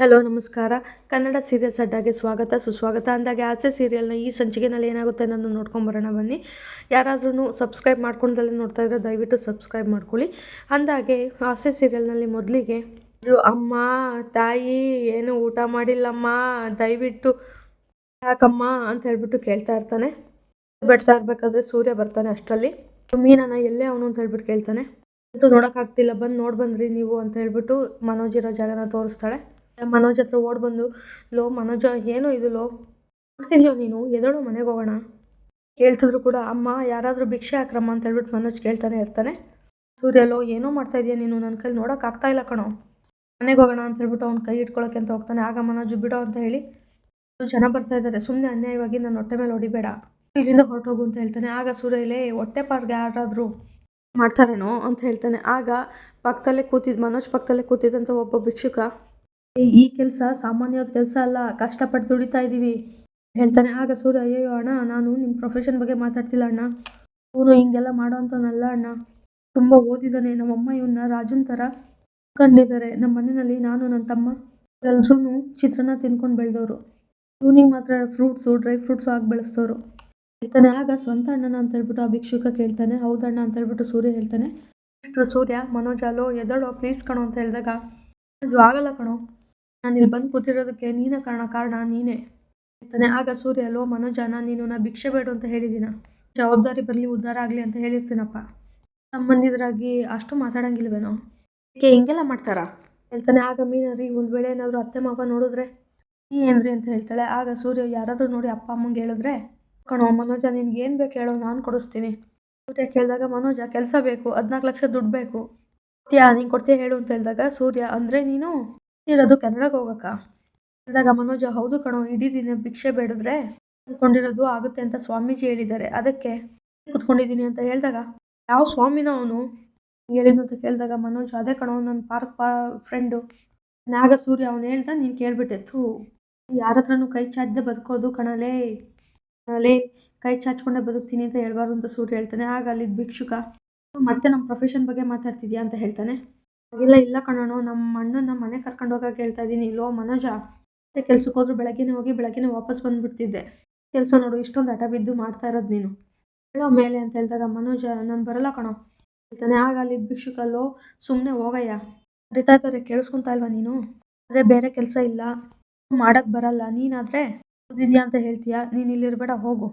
Hello, ನಮಸ್ಕಾರ. Kannada serial ಸಡ್ಡಾಗೆ ಸ್ವಾಗತ, ಸುಸ್ವಾಗತ. ಅಂದಾಗೆ ಆಸೆ ಸೀರಿಯಲ್ನ ಈ ಸಂಚಿಕೆನಲ್ಲಿ ಏನಾಗುತ್ತೆ ಅನ್ನೋದನ್ನು ನೋಡ್ಕೊಂಬರೋಣ ಬನ್ನಿ. ಯಾರಾದ್ರೂ ಸಬ್ಸ್ಕ್ರೈಬ್ ಮಾಡ್ಕೊಂಡಲ್ಲೇ ನೋಡ್ತಾ ಇದ್ರೆ ದಯವಿಟ್ಟು ಸಬ್ಸ್ಕ್ರೈಬ್ ಮಾಡ್ಕೊಳ್ಳಿ. ಅಂದಾಗೆ ಆಸೆ ಸೀರಿಯಲ್ನಲ್ಲಿ ಮೊದಲಿಗೆ ಅಮ್ಮ, ತಾಯಿ, ಏನು ಊಟ ಮಾಡಿಲ್ಲಮ್ಮ, ದಯವಿಟ್ಟು ಯಾಕಮ್ಮ ಅಂತ ಹೇಳ್ಬಿಟ್ಟು ಕೇಳ್ತಾ ಇರ್ತಾನೆ. ಬಿಡ್ತಾ ಇರ್ಬೇಕಾದ್ರೆ ಸೂರ್ಯ ಬರ್ತಾನೆ ಅಷ್ಟರಲ್ಲಿ. ಮೀನನ ಎಲ್ಲೇ ಅವನು ಅಂತ ಹೇಳ್ಬಿಟ್ಟು ಕೇಳ್ತಾನೆ. ಅಂತೂ ನೋಡೋಕ್ಕಾಗ್ತಿಲ್ಲ, ಬಂದು ನೋಡಿ ಬಂದ್ರಿ ನೀವು ಅಂತ ಹೇಳ್ಬಿಟ್ಟು ಮನೋಜಿರೋ ಜಾಗನ ತೋರಿಸ್ತಾಳೆ. ಮನೋಜ್ ಹತ್ರ ಓಡ್ ಬಂದು ಲೋ ಮನೋಜ ಏನು ಇದು ಲೋ? ಮಾಡ್ತಿದ್ಯೋ ನೀನು? ಎದಳು ಮನೆಗೆ ಹೋಗೋಣ. ಕೇಳ್ತಿದ್ರು ಕೂಡ ಅಮ್ಮ ಯಾರಾದರೂ ಭಿಕ್ಷೆ ಹಾಕ್ರಮ್ಮ ಅಂತ ಹೇಳ್ಬಿಟ್ಟು ಮನೋಜ್ ಕೇಳ್ತಾನೆ ಇರ್ತಾನೆ. ಸೂರ್ಯ ಲೋ ಏನೋ ಮಾಡ್ತಾ ಇದೀಯ ನೀನು? ನನ್ನ ಕೈಲಿ ನೋಡೋಕ್ಕಾಗ್ತಾ ಇಲ್ಲ ಕಣೋ. ಮನೆಗೆ ಹೋಗೋಣ ಅಂತ ಹೇಳ್ಬಿಟ್ಟು ಅವ್ನು ಕೈ ಇಟ್ಕೊಳ್ಳೋಕೆ ಅಂತ ಹೋಗ್ತಾನೆ. ಆಗ ಮನೋಜ್ ಬಿಡೋ ಅಂತ ಹೇಳಿ "ಇಷ್ಟು ಜನ ಬರ್ತಾ ಇದ್ದಾರೆ ಸುಮ್ಮನೆ ಅನ್ಯಾಯವಾಗಿ ನನ್ನ ಹೊಟ್ಟೆ ಮೇಲೆ ಹೊಡಿಬೇಡ. ಇಲ್ಲಿಂದ ಹೊರಟೋಗು ಅಂತ ಹೇಳ್ತಾನೆ. ಆಗ ಸೂರ್ಯ ಇಲ್ಲೇ ಹೊಟ್ಟೆ ಪಾಡ್ಗೆ ಯಾರಾದರೂ ಮಾಡ್ತಾರೇನೋ? ಅಂತ ಹೇಳ್ತಾನೆ. ಆಗ ಪಕ್ಕದಲ್ಲೇ ಕೂತಿದ್ದು ಮನೋಜ್ ಪಕ್ಕದಲ್ಲೇ ಕೂತಿದ್ದಂಥ ಒಬ್ಬ ಭಿಕ್ಷುಕ "ಏ, ಈ ಕೆಲಸ ಸಾಮಾನ್ಯವಾದ ಕೆಲಸ ಅಲ್ಲ. ಕಷ್ಟಪಟ್ಟು ದುಡಿತಾ ಇದ್ದೀವಿ ಹೇಳ್ತಾನೆ, ಆಗ ಸೂರ್ಯ ಅಯ್ಯೋ ಅಣ್ಣ, ನಾನು ನಿಮ್ಮ ಪ್ರೊಫೆಷನ್ ಬಗ್ಗೆ ಮಾತಾಡ್ತಿಲ್ಲ ಅಣ್ಣ. ಇವನು ಹಿಂಗೆಲ್ಲ ಮಾಡೋಂಥವನಲ್ಲ ಅಣ್ಣ. ತುಂಬ ಓದಿದ್ದಾನೆ ನಮ್ಮಮ್ಮ ಇವನ್ನ ರಾಜನ್ ಥರ ಕಂಡಿದ್ದಾರೆ ನಮ್ಮ ಮನೆಯಲ್ಲಿ ನಾನು ನನ್ನ ತಮ್ಮ ಎಲ್ಲರೂ ಚಿತ್ರನ ತಿನ್ಕೊಂಡು ಬೆಳೆದವರು. ಇವನಿಗೆ ಮಾತ್ರ ಫ್ರೂಟ್ಸು, ಡ್ರೈ ಫ್ರೂಟ್ಸು ಆಗಿ ಬೆಳೆಸ್ತವ್ರು. ಹೇಳ್ತಾನೆ, ಆಗ ಸ್ವಂತ ಅಣ್ಣನ ಅಂತ ಹೇಳ್ಬಿಟ್ಟು ಆ ಭಿಕ್ಷುಕ ಕೇಳ್ತಾನೆ. ಹೌದಣ್ಣ ಅಂತ ಹೇಳ್ಬಿಟ್ಟು ಸೂರ್ಯ ಹೇಳ್ತಾನೆ. ಇಷ್ಟು ಸೂರ್ಯ, ಮನೋಜ್ ಅಲೋ ಎದಳೋ ಪ್ಲೀಸ್ ಕಣೋ ಅಂತ ಹೇಳಿದಾಗ ಆಗಲ್ಲ ಕಣೋ. ನಾನು ಇಲ್ಲಿ ಬಂದು ಕೂತಿರೋದಕ್ಕೆ ನೀನೇ ಕಾರಣ ಕಾರಣ ನೀನೇ. ಹೇಳ್ತಾನೆ ಆಗ ಸೂರ್ಯ ಅಲೋ ಮನೋಜನ ನೀನು ನಾ ಭಿಕ್ಷೆ ಬೇಡು ಅಂತ ಹೇಳಿದ್ದೀನ ಜವಾಬ್ದಾರಿ ಬರಲಿ, ಉದ್ಧಾರ ಆಗಲಿ ಅಂತ ಹೇಳಿರ್ತೀನಪ್ಪ. ಸಂಬಂಧಿದ್ರಾಗಿ ಅಷ್ಟು ಮಾತಾಡಂಗಿಲ್ವೇನೋ? ಏಕೆ ಹಿಂಗೆಲ್ಲ ಮಾಡ್ತಾರಾ? ಹೇಳ್ತಾನೆ, ಆಗ ಮೀನರಿ, ಒಂದು ವೇಳೆ ಏನಾದರೂ ಅತ್ತೆ, ಮಾವ ನೋಡಿದ್ರೆ, ನೀ ಏನ್ರಿ? ಅಂತ ಹೇಳ್ತಾಳೆ. ಆಗ ಸೂರ್ಯ, ಯಾರಾದರೂ ನೋಡಿ ಅಪ್ಪ, ಅಮ್ಮಂಗೆ ಹೇಳಿದ್ರೆ, ಕಣೋ, ಮನೋಜ, ನಿನ್ಗೆ ಏನು ಬೇಕು ಹೇಳೋ, ನಾನು ಕೊಡಿಸ್ತೀನಿ. ಸೂರ್ಯ ಕೇಳಿದಾಗ, ಮನೋಜ, ಕೆಲಸ ಬೇಕು ಹದಿನಾಲ್ಕು ಲಕ್ಷ ದುಡ್ಡು ಬೇಕು. ಕೊಡ್ತೀಯಾ ನೀನು ಕೊಡ್ತೀಯಾ ಹೇಳು, ಅಂತ ಹೇಳಿದಾಗ, ಸೂರ್ಯ, ಅಂದರೆ ನೀನು? ಇರೋದು ಕೆನಡಾಗೆ ಹೋಗಕ್ಕ? ಹೇಳಿದಾಗ ಮನೋಜ, ಹೌದು ಕಣೋ, ಇಡೀ ದಿನ ಭಿಕ್ಷೆ ಬೇಡಿದ್ರೆ ಅಂದ್ಕೊಂಡಿರೋದು ಆಗುತ್ತೆ ಅಂತ ಸ್ವಾಮೀಜಿ ಹೇಳಿದ್ದಾರೆ. ಅದಕ್ಕೆ ಕೂತ್ಕೊಂಡಿದ್ದೀನಿ ಅಂತ ಹೇಳಿದಾಗ, ಯಾವ ಸ್ವಾಮಿನ ಅವನು? ಹೇಳಿದ್ದು ಅಂತ ಕೇಳಿದಾಗ ಮನೋಜ್, ಅದೇ ಕಣೋ ನನ್ನ ಪಾರ್ಕ್ ಪಾ ಫ್ರೆಂಡು ನಾಗ ಸೂರ್ಯ ಅವನು ಹೇಳ್ದ ನೀನು ಕೇಳಿಬಿಟ್ಟೆ. ಥೂ ಯಾರ ಹತ್ರನೂ ಕೈ ಚಾಚದೆ ಬದುಕೋದು ಕಣಲೇ ಕಣಲೇ ಕೈ ಚಾಚ್ಕೊಂಡೆ ಬದುಕ್ತೀನಿ ಅಂತ ಹೇಳ್ಬಾರ್ದು ಅಂತ ಸೂರ್ಯ ಹೇಳ್ತಾನೆ. ಆಗ ಅಲ್ಲಿದ್ದ ಭಿಕ್ಷುಕ, ಮತ್ತೆ ನಮ್ಮ ಪ್ರೊಫೆಷನ್ ಬಗ್ಗೆ ಮಾತಾಡ್ತಿದ್ಯಾ? ಅಂತ ಹೇಳ್ತಾನೆ. ಇಲ್ಲ ಇಲ್ಲ ಕಣೋ ನಮ್ಮ ಅಣ್ಣನ ಮನೆ ಕರ್ಕೊಂಡು ಹೋಗಕ್ಕೆ ಹೇಳ್ತಾ ಇದ್ದೀನಿ ಇಲ್ಲೋ ಮನೋಜ, ಮತ್ತೆ ಕೆಲ್ಸಕ್ಕೆ ಹೋದ್ರು ಬೆಳಗ್ಗೆನೇ ಹೋಗಿ ಬೆಳಗ್ಗೆನೇ ವಾಪಸ್ ಬಂದುಬಿಡ್ತಿದ್ದೆ. ಕೆಲಸ ನೋಡು, ಇಷ್ಟೊಂದು ಹಠ ಬಿದ್ದು ಮಾಡ್ತಾ ಇರೋದು ನೀನು. ಹೇಳೋ ಮೇಲೆ ಅಂತ ಹೇಳಿದಾಗ ಮನೋಜ, ನಾನು ಬರಲ್ಲ ಕಣೋ. ಹೇಳ್ತಾನೆ, ಆಗ ಅಲ್ಲಿದ್ದ ಭಿಕ್ಷುಕಲ್ಲೋ ಸುಮ್ಮನೆ ಹೋಗಯ್ಯ. ಅರಿತಾ ಇದ್ದಾರೆ ಕೇಳಿಸ್ಕೊಂತಾ ಇಲ್ವಾ ನೀನು? ಆದರೆ ಬೇರೆ ಕೆಲಸ ಇಲ್ಲ. ಮಾಡೋಕ್ಕೆ ಬರಲ್ಲ. ನೀನಾದರೆ ಓದಿದ್ಯಾ ಅಂತ ಹೇಳ್ತೀಯ? ನೀನು ಇಲ್ಲಿರಬೇಡ, ಹೋಗು.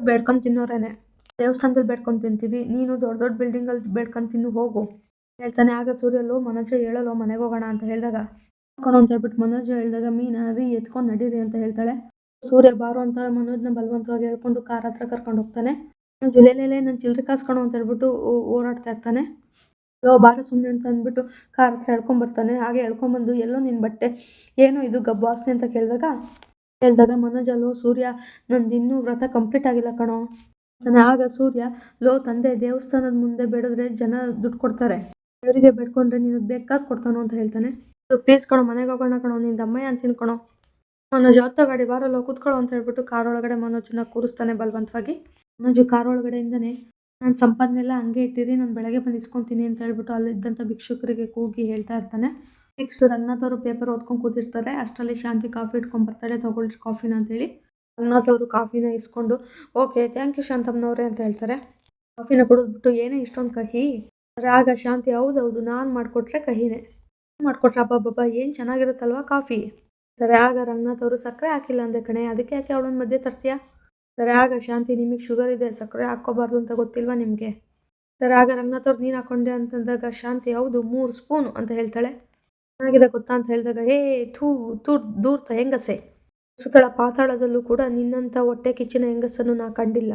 ಬೇಡ್ಕೊಂಡು ತಿನ್ನೋರೇನೆ. ದೇವಸ್ಥಾನದಲ್ಲಿ ಬೇಡ್ಕೊಂಡು ತಿಂತೀವಿ. ನೀನು ದೊಡ್ಡ ದೊಡ್ಡ ಬಿಲ್ಡಿಂಗಲ್ಲಿ ಬೇಡ್ಕೊಂಡು ತಿನ್ನು, ಹೋಗು. ಹೇಳ್ತಾನೆ, ಆಗ ಸೂರ್ಯಲ್ಲೋ ಮನೋಜ ಹೇಳಲ್ಲೋ ಮನೆಗೆ ಹೋಗೋಣ ಅಂತ ಹೇಳಿದಾಗ ಕಣೋ ಅಂತ ಹೇಳ್ಬಿಟ್ಟು ಮನೋಜ ಹೇಳಿದಾಗ ಮೀನಾ, ರೀ, ಎತ್ಕೊಂಡು ನಡೀರಿ ಅಂತ ಹೇಳ್ತಾಳೆ. ಸೂರ್ಯ ಬಾರೋ ಅಂತ ಮನೋಜ್ನ ಬಲವಂತವಾಗಿ ಹೇಳ್ಕೊಂಡು ಕಾರ್ ಹತ್ರ ಕರ್ಕೊಂಡು ಹೋಗ್ತಾನೆ. ಜುಲೈಲೇ ನನ್ನ ಚಿಲ್ಲರೆ ಕಾಸ್ಕೊಂಡು ಅಂತ ಹೇಳ್ಬಿಟ್ಟು ಓಡಾಡ್ತಾ ಇರ್ತಾನೆ. ಲೋ, ಬಾರ ಸುಮ್ಮನೆ ಅಂತ ಅಂದ್ಬಿಟ್ಟು ಕಾರ್ ಹತ್ರ ಎಳ್ಕೊಂಬರ್ತಾನೆ ಹಾಗೆ ಎಳ್ಕೊಂಬಂದು ಎಲ್ಲೋ ನಿನ್ನ ಬಟ್ಟೆ? ಏನೋ ಇದು ಗಬ್ಬು ವಾಸನೆ ಅಂತ ಕೇಳಿದಾಗ ಹೇಳಿದಾಗ ಮನೋಜ, ಲೋ, ಸೂರ್ಯ, ನಂದು ಇನ್ನೂ ವ್ರತ ಕಂಪ್ಲೀಟ್ ಆಗಿಲ್ಲ ಕಣೋ ಆಗ ಸೂರ್ಯ, ಲೋ, ತಂದೆ, ದೇವಸ್ಥಾನದ ಮುಂದೆ ಬೇಡಿದ್ರೆ ಜನ ದುಡ್ಡು ಕೊಡ್ತಾರೆ. ದೇವರಿಗೆ ಬೇಡ್ಕೊಂಡ್ರೆ ನಿನಗೆ ಬೇಕಾದ್ ಕೊಡ್ತಾನೋ ಅಂತ ಹೇಳ್ತಾನೆ. ಪ್ಲೀಸ್ ಕಣೋ, ಮನೆಗೆ ಹೋಗೋಣ ಕಣೋ ನಿನ್ನ ಅಮ್ಮ ಅಂತ ತಿನ್ಕೊಣೋ ಮನೋಜ್ ಹತ್ತ ಗಾಡಿ ಬಾರಲ್ಲ ಕೂತ್ಕೊಳ್ಳೋ ಅಂತ ಹೇಳ್ಬಿಟ್ಟು ಕಾರ್ ಒಳಗಡೆ ಮನೋಜನ್ನ ಕೂರಿಸ್ತಾನೆ ಬಲವಂತವಾಗಿ. ಮನೋಜು ಕಾರ್ ಒಳಗಡೆಯಿಂದನೇ, ನಾನು ಸಂಪಾದನೆ ಎಲ್ಲ ಹಂಗೆ ಇಟ್ಟಿರಿ, ನಾನು ಬೆಳಗ್ಗೆ ಬಂದು ಇಸ್ಕೊತೀನಿ ಅಂತ ಹೇಳ್ಬಿಟ್ಟು ಅಲ್ಲಿದ್ದಂಥ ಭಿಕ್ಷುಕರಿಗೆ ಕೂಗಿ ಹೇಳ್ತಾ ಇರ್ತಾನೆ. ನೆಕ್ಸ್ಟ್ ರಂಗನಾಥ್ ಅವರು ಪೇಪರ್ ಓದ್ಕೊಂಡು ಕೂತಿರ್ತಾರೆ. ಅಷ್ಟರಲ್ಲಿ ಶಾಂತಿ ಕಾಫಿ ಇಟ್ಕೊಂಡು ಬರ್ತಾಳೆ, ತೊಗೊಳ್ರಿ ಕಾಫಿನ ಅಂತೇಳಿ ರಂಗನಾಥ್ ಅವರು ಕಾಫಿನ ಇಸ್ಕೊಂಡು, ಓಕೆ ಥ್ಯಾಂಕ್ ಯು ಶಾಂತಮ್ಮನವ್ರೆ ಅಂತ ಹೇಳ್ತಾರೆ. ಕಾಫಿನ ಕುಡಿದ್ಬಿಟ್ಟು, ಏನೇ ಇಷ್ಟೊಂದು ಕಹಿ ಆಗ ಶಾಂತಿ ಹೌದೌದು ನಾನು ಮಾಡಿಕೊಟ್ರೆ ಕಹಿನೇ. ಮಾಡಿಕೊಟ್ರೆ ಅಬ್ಬಬ್ಬಬ್ಬ ಏನು ಚೆನ್ನಾಗಿರುತ್ತಲ್ವ ಕಾಫಿ? ಸರಿ, ಆಗ ರಂಗನಾಥ್ ಅವರು ಸಕ್ಕರೆ ಹಾಕಿಲ್ಲ ಅಂದೆ ಕಣೆ, ಅದಕ್ಕೆ ಯಾಕೆ ಅವಳನ್ನ ಮಧ್ಯೆ ತರ್ತೀಯಾ? ಸರಿ ಶಾಂತಿ ನಿಮಗೆ ಶುಗರ್ ಇದೆ, ಸಕ್ಕರೆ ಹಾಕ್ಕೋಬಾರ್ದು ಅಂತ ಗೊತ್ತಿಲ್ವಾ ನಿಮಗೆ? ಸರಿ, ಆಗ ರಂಗನಾಥ್ ಅವ್ರು ನೀನು ಹಾಕೊಂಡೆ ಅಂತಂದಾಗ ಶಾಂತಿ ಹೌದು, ಮೂರು ಸ್ಪೂನು ಅಂತ ಹೇಳ್ತಾಳೆ. ಚೆನ್ನಾಗಿದೆ ಗೊತ್ತಾ ಅಂತ ಹೇಳಿದಾಗ ಏ ಥೂ ತೂರ್ ದೂರ್ತ ಹೆಂಗಸೆ? ಸುತ್ತಳ ಪಾತಾಳದಲ್ಲೂ ಕೂಡ ನಿನ್ನಂಥ ಹೊಟ್ಟೆ ಕಿಚ್ಚಿನ ಹೆಂಗಸನ್ನು ನಾ ಕಂಡಿಲ್ಲ.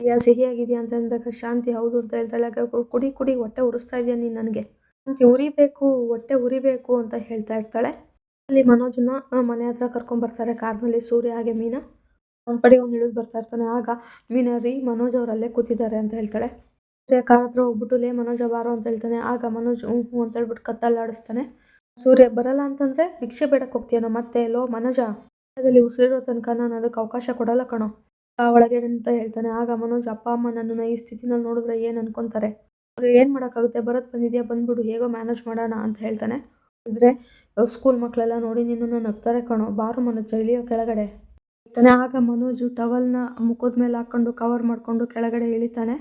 ಯಾ ಸಿಹಿಯಾಗಿದೆಯಾ ಅಂತ ಅಂದಾಗ, ಶಾಂತಿ ಹೌದು ಅಂತ ಹೇಳ್ತಾಳೆ. ಆಗ ಕುಡಿ ಕುಡಿ ಹೊಟ್ಟೆ ಉರಿಸ್ತಾ ಇದೆಯಾ ನೀನು ನನಗೆ? ಶಾಂತಿ ಉರಿಬೇಕು, ಹೊಟ್ಟೆ ಉರಿಬೇಕು ಅಂತ ಹೇಳ್ತಾ ಇರ್ತಾಳೆ. ಅಲ್ಲಿ ಮನೋಜನ ಮನೆ ಹತ್ರ ಕರ್ಕೊಂಡ್ಬರ್ತಾರೆ ಕಾರ್ನಲ್ಲಿ ಸೂರ್ಯ, ಹಾಗೆ ಮೀನಾ. ಒಂದು ಕಡೆ ಇಳಿದು ಬರ್ತಾ ಇರ್ತಾನೆ. ಆಗ, ಮೀನಾ, ರೀ, ಮನೋಜ್ ಅವರಲ್ಲೇ ಕೂತಿದ್ದಾರೆ ಅಂತ ಹೇಳ್ತಾಳೆ. ಸೂರ್ಯ ಕಾರ್ ಹತ್ರ ಹೋಗ್ಬಿಟ್ಟು, ಲೇ, ಮನೋಜ, ಬಾರೋ ಅಂತ ಹೇಳ್ತಾನೆ. ಆಗ ಮನೋಜ್ ಹ್ಞೂ ಹ್ಞೂ ಅಂತ ಹೇಳ್ಬಿಟ್ಟು ಕತ್ತಲ್ಲಾಡಿಸ್ತಾನೆ. ಸೂರ್ಯ, ಬರಲ್ಲ ಅಂತಂದರೆ, ಭಿಕ್ಷೆ ಬೇಡಕ್ಕೆ ಹೋಗ್ತೀಯನೋ ಮತ್ತೆ? ಲೋ, ಮನೋಜ ಉಸಿರಿರೋ ತನಕ ನಾನು ಅದಕ್ಕೆ ಅವಕಾಶ ಕೊಡಲ್ಲ ಕಣೋ. ಆ ಒಳಗೆ ಅಂತ ಹೇಳ್ತಾನೆ, ಆಗ ಮನೋಜ್ ಅಪ್ಪ, ಅಮ್ಮ ನನ್ನನ್ನು ಈ ಸ್ಥಿತಿನಲ್ಲಿ ನೋಡಿದ್ರೆ ಏನು ಅನ್ಕೊಂತಾರೆ? ಅವ್ರು ಏನು ಮಾಡೋಕ್ಕಾಗುತ್ತೆ? ಬರೋದು ಬಂದಿದೆಯಾ? ಬಂದ್ಬಿಡು, ಹೇಗೋ ಮ್ಯಾನೇಜ್ ಮಾಡೋಣ, ಅಂತ ಹೇಳ್ತಾನೆ. ಇದ್ರೆ, ಸ್ಕೂಲ್ ಮಕ್ಕಳೆಲ್ಲ ನೋಡಿ ನಿನ್ನನ್ನು ನಗ್ತಾರೆ ಕಣೋ, ಬಾರು ಮನೋಜ್, ಇಳಿಯೋ ಕೆಳಗಡೆ. ಹೇಳ್ತಾನೆ. ಆಗ ಮನೋಜು ಟವಲ್ನ ಮುಖದ ಮೇಲೆ ಹಾಕೊಂಡು ಕವರ್ ಮಾಡಿಕೊಂಡು ಕೆಳಗಡೆ ಇಳಿತಾನೆ.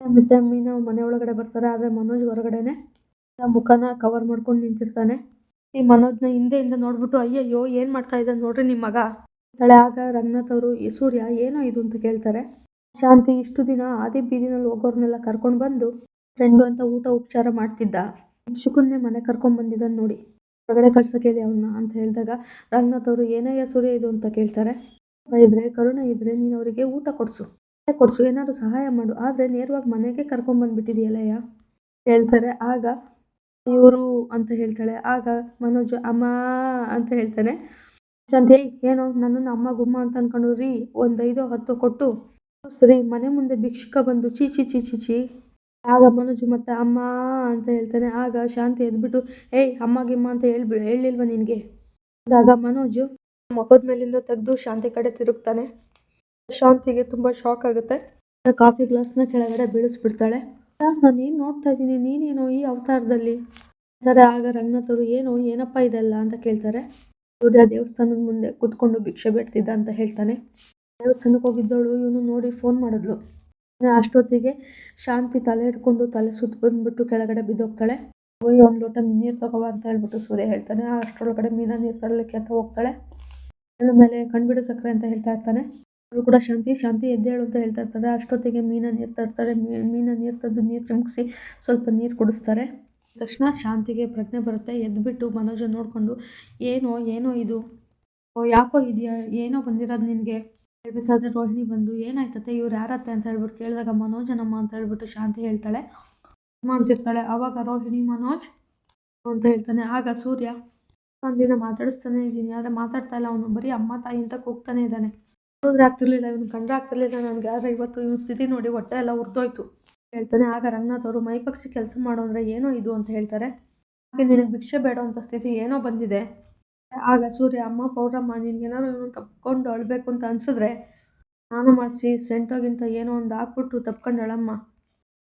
ಮತ್ತೆ ಅಮ್ಮಿನ ಮನೆ ಒಳಗಡೆ ಬರ್ತಾರೆ, ಆದರೆ ಮನೋಜ್ ಹೊರಗಡೆನೆ ಮುಖನ ಕವರ್ ಮಾಡ್ಕೊಂಡು ನಿಂತಿರ್ತಾನೆ. ಈ ಮನೋಜ್ನ ಹಿಂದೆಯಿಂದ ನೋಡ್ಬಿಟ್ಟು, ಅಯ್ಯಯ್ಯೋ, ಏನು ಮಾಡ್ತಾ ಇದ್ದಾನೆ ನೋಡ್ರಿ ನಿಮ್ಮ ಮಗ? ಅಂತಾಳೆ ಆಗ ರಂಗನಾಥ್ ಅವರು "ಈ ಸೂರ್ಯ, ಏನೋ ಇದು ಅಂತ ಕೇಳ್ತಾರೆ. ಶಾಂತಿ ಇಷ್ಟು ದಿನ ಆದಿ ಬೀದಿನಲ್ಲಿ ಹೋಗೋರ್ನೆಲ್ಲ ಕರ್ಕೊಂಡು ಬಂದು ಫ್ರೆಂಡು ಅಂತ ಊಟ ಉಪಚಾರ ಮಾಡ್ತಿದ್ದ. ಶುಕನ್ನೇ ಮನೆ ಕರ್ಕೊಂಡು ಬಂದಿದ್ದಾನೆ ನೋಡಿ. ಹೊರಗಡೆ ಕಳ್ಸೋಕೆ ಹೇಳಿ ಅವನ್ನ ಅಂತ ಹೇಳಿದಾಗ ರಂಗನಾಥ್ ಅವರು ಏನಯ್ಯ ಸೂರ್ಯ ಇದು ಅಂತ ಕೇಳ್ತಾರೆ. ಇದ್ರೆ, ಕರುಣೆ ಇದ್ರೆ ನೀನು ಅವರಿಗೆ ಊಟ ಕೊಡಿಸು. ಕೊಡಿಸು, ಏನಾದ್ರು ಸಹಾಯ ಮಾಡು. ಆದರೆ ನೇರವಾಗಿ ಮನೆಗೆ ಕರ್ಕೊಂಡ್ಬಂದ್ಬಿಟ್ಟಿದೆಯಲ್ಲಯ್ಯ ಹೇಳ್ತಾರೆ. ಆಗ ಇವರು ಅಂತ ಹೇಳ್ತಾಳೆ. ಆಗ ಮನೋಜ್, ಅಮ್ಮ ಅಂತ ಹೇಳ್ತಾನೆ. ಶಾಂತಿ "ಏಯ್, ಏನೋ ನನ್ನನ್ನು ಅಮ್ಮ ಗುಮ್ಮ ಅಂತ ಅನ್ಕೊಂಡು ರೀ ಒಂದು ಐದು ಹತ್ತು ಕೊಟ್ಟು. ಸರಿ ಮನೆ ಮುಂದೆ ಭಿಕ್ಷುಕ ಬಂದು ಚೀ ಚಿ ಚಿ ಚಿ ಚಿ ಆಗ ಮನೋಜ್ ಮತ್ತೆ ಅಮ್ಮ ಅಂತ ಹೇಳ್ತಾನೆ. ಆಗ ಶಾಂತಿ ಎದ್ಬಿಟ್ಟು ಏಯ್ ಅಮ್ಮ ಗಿಮ್ಮ ಅಂತ ಹೇಳ್ಬಿ ಹೇಳಿಲ್ವ ನಿನಗೆ? ಆಗ ಮನೋಜು ಮುಖದ ಮೇಲಿಂದ ತೆಗೆದು ಶಾಂತಿ ಕಡೆ ತಿರುಗ್ತಾನೆ. ಶಾಂತಿಗೆ ತುಂಬ ಶಾಕ್ ಆಗುತ್ತೆ. ಕಾಫಿ ಗ್ಲಾಸ್ನ ಕೆಳಗಡೆ ಬೀಳಿಸ್ಬಿಡ್ತಾಳೆ. ನಾನು ಏನು ನೋಡ್ತಾ ಇದ್ದೀನಿ? ನೀನೇನೋ ಈ ಅವತಾರದಲ್ಲಿ? ಅಂತಾರೆ. ಆಗ ರಂಗನಾಥರು ಅವರು ಏನು ಏನಪ್ಪ ಇದೆಲ್ಲ? ಅಂತ ಕೇಳ್ತಾರೆ. ಸೂರ್ಯ ದೇವಸ್ಥಾನದ ಮುಂದೆ ಕೂತ್ಕೊಂಡು ಭಿಕ್ಷೆ ಬೇಡ್ತಿದ್ದ ಅಂತ ಹೇಳ್ತಾನೆ. ದೇವಸ್ಥಾನಕ್ಕೆ ಹೋಗಿದ್ದವಳು, ಇವನು ನೋಡಿ ಫೋನ್ ಮಾಡಿದ್ಲು. ಅಷ್ಟೊತ್ತಿಗೆ ಶಾಂತಿ ತಲೆ ಹಿಡ್ಕೊಂಡು ತಲೆ ಸುತ್ತ ಬಂದ್ಬಿಟ್ಟು ಕೆಳಗಡೆ ಬಿದ್ದೋಗ್ತಾಳೆ. ಹೋಗಿ ಒಂದು ಲೋಟ ನೀರು ತಗೋಬಾ ಅಂತ ಹೇಳ್ಬಿಟ್ಟು ಸೂರ್ಯ ಹೇಳ್ತಾನೆ. ಅಷ್ಟರೊಳಗಡೆ ಮೀನಾ ನೀರು ತರಲಿಕ್ಕೆ ಅಂತ ಹೋಗ್ತಾಳೆ. ಅವಳ ಮೇಲೆ ಕಣ್ಬಿಡು ಸಕ್ಕರೆ ಅಂತ ಹೇಳ್ತಾ ಇರ್ತಾನೆ. ಅವಳು ಕೂಡ ಶಾಂತಿ ಶಾಂತಿ ಎದ್ದೇಳು ಅಂತ ಹೇಳ್ತಾ ಇರ್ತಾರೆ. ಅಷ್ಟೊತ್ತಿಗೆ ಮೀನಾ ನೀರು ತರ್ತಾರೆ. ಮೀನಾ ನೀರು ತಂದು ನೀರು ಚಮಕಿಸಿ ಸ್ವಲ್ಪ ನೀರು ಕುಡಿಸ್ತಾರೆ. ತಕ್ಷಣ ಶಾಂತಿಗೆ ಪ್ರಜ್ಞೆ ಬರುತ್ತೆ. ಎದ್ದುಬಿಟ್ಟು ಮನೋಜ ನೋಡಿಕೊಂಡು, ಏನೋ ಏನೋ ಇದು? ಓ, ಯಾಕೋ ಇದೆಯಾ? ಏನೋ ಬಂದಿರೋದು ನಿನಗೆ? ಹೇಳ್ಬೇಕಾದ್ರೆ ರೋಹಿಣಿ ಬಂದು ಏನಾಯ್ತತೆ ಇವ್ರು ಯಾರತ್ತೆ? ಅಂತ ಹೇಳ್ಬಿಟ್ಟು ಕೇಳಿದಾಗ ಮನೋಜನಮ್ಮ ಅಂತ ಹೇಳ್ಬಿಟ್ಟು ಶಾಂತಿ ಹೇಳ್ತಾಳೆ. ಅಮ್ಮ ಅಂತಿರ್ತಾಳೆ ಆವಾಗ ರೋಹಿಣಿ, ಮನೋಜ್ ಅಂತ ಹೇಳ್ತಾನೆ. ಆಗ ಸೂರ್ಯ ಒಂದಿನ ಮಾತಾಡಿಸ್ತಾನೆ ಇದ್ದೀನಿ. ಆದರೆ ಮಾತಾಡ್ತಾ ಇಲ್ಲ ಅವನು. ಬರೀ ಅಮ್ಮ ತಾಯಿ ಅಂತ ಕೂಗ್ತಾನೆ ಇದ್ದಾನೆ. ನೋಡಿದ್ರೆ ಆಗ್ತಿರ್ಲಿಲ್ಲ. ಇವನು ಕಂಡ್ರೆ ಆಗ್ತಿರ್ಲಿಲ್ಲ ನನಗೆ. ಆದರೆ ಇವತ್ತು ಇವನು ಸ್ಥಿತಿ ನೋಡಿ ಹೊಟ್ಟೆ ಎಲ್ಲ ಉರಿದೋಯ್ತು. ಹೇಳ್ತಾನೆ, ಆಗ ರಂಗನಾಥ್ ಅವರು ಮೈ ಪಕ್ಷಿ ಕೆಲಸ ಮಾಡು ಅಂದರೆ ಏನೋ ಇದು ಅಂತ ಹೇಳ್ತಾರೆ. ಹಾಗೆ ನಿನಗೆ ಭಿಕ್ಷೆ ಬೇಡ ಅಂತ ಸ್ಥಿತಿ ಏನೋ ಬಂದಿದೆ. ಆಗ ಸೂರ್ಯ, ಅಮ್ಮ, ಪೌಡ್ರಮ್ಮ ನಿನ್ಗೇನಾದ್ರು ಏನೋ ತಪ್ಕೊಂಡು ಅಳಬೇಕು ಅಂತ ಅನಿಸಿದ್ರೆ ಸ್ನಾನ ಮಾಡಿಸಿ, ಸೆಂಟೋಗಿಂತ ಏನೋ ಒಂದು ಹಾಕ್ಬಿಟ್ಟು ತಪ್ಕೊಂಡು ಅಳಮ್ಮ.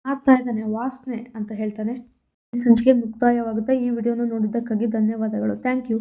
ಮಾಡ್ತಾ ಇದ್ದಾನೆ, ವಾಸನೆ ಅಂತ ಹೇಳ್ತಾನೆ. ಸಂಜೆಗೆ ಮುಕ್ತಾಯವಾಗುತ್ತೆ. ಈ ವಿಡಿಯೋನ ನೋಡಿದ್ದಕ್ಕಾಗಿ ಧನ್ಯವಾದಗಳು. Thank you.